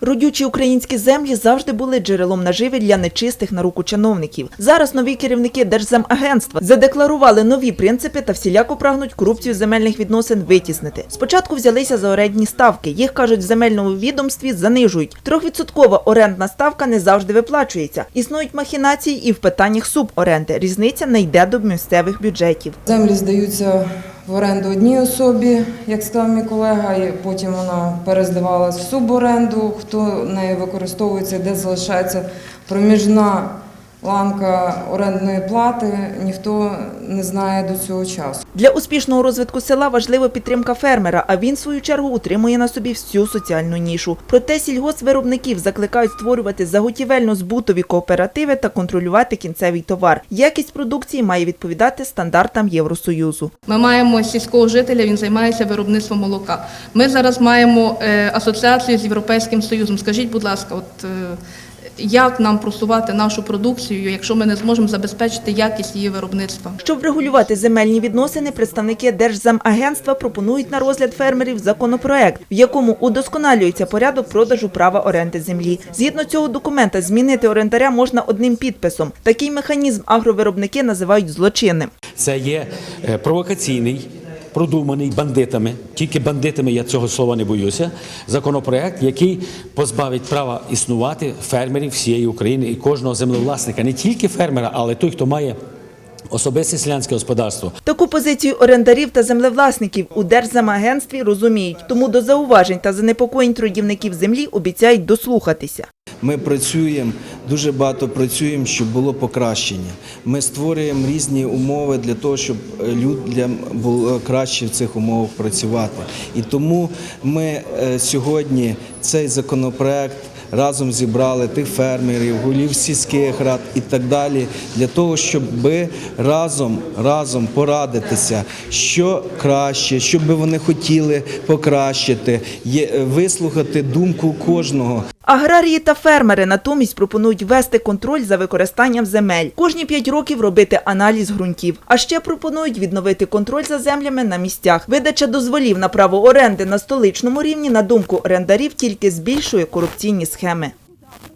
Родючі українські землі завжди були джерелом наживи для нечистих на руку чиновників. Зараз нові керівники Держземагентства задекларували нові принципи та всіляко прагнуть корупцію земельних відносин витіснити. Спочатку взялися за орендні ставки. Їх кажуть, в земельному відомстві занижують. Трьохвідсоткова орендна ставка не завжди виплачується. Існують махінації і в питаннях суборенди. Різниця не йде до місцевих бюджетів. Землі здаються в оренду одній особі, як сказав мій колега, і потім вона перездавалась в суборенду, хто нею використовується, де залишається проміжна ланка орендної плати, ніхто не знає до цього часу. Для успішного розвитку села важлива підтримка фермера, а він, в свою чергу, утримує на собі всю соціальну нішу. Проте сільгоспвиробників закликають створювати заготівельно-збутові кооперативи та контролювати кінцевий товар. Якість продукції має відповідати стандартам Євросоюзу. Ми маємо сільського жителя, він займається виробництвом молока. Ми зараз маємо е, асоціацію з Європейським Союзом. Скажіть, будь ласка, от е, як нам просувати нашу продукцію, якщо ми не зможемо забезпечити якість її виробництва? Щоб врегулювати земельні відносини, представники Держземагентства пропонують на розгляд фермерів законопроект, в якому удосконалюється порядок продажу права оренди землі. Згідно цього документа, змінити орендаря можна одним підписом. Такий механізм агровиробники називають злочинним. Це є е, провокаційний, продуманий бандитами, тільки бандитами я цього слова не боюся. Законопроект, який позбавить права існувати фермерів всієї України і кожного землевласника, не тільки фермера, але той, хто має особисте селянське господарство. Таку позицію орендарів та землевласників у Держземагентстві розуміють, тому до зауважень та занепокоєнь трудівників землі обіцяють дослухатися. Ми працюємо, дуже багато працюємо, щоб було покращення. Ми створюємо різні умови для того, щоб людям було краще в цих умовах працювати. І тому ми е, сьогодні цей законопроект разом зібрали тих фермерів, голів сільських рад і так далі, для того, щоб разом, разом порадитися, що краще, що би вони хотіли покращити, вислухати думку кожного. Аграрії та фермери натомість пропонують ввести контроль за використанням земель. Кожні п'ять років робити аналіз ґрунтів. А ще пропонують відновити контроль за землями на місцях. Видача дозволів на право оренди на столичному рівні, на думку орендарів, тільки збільшує корупційні схеми.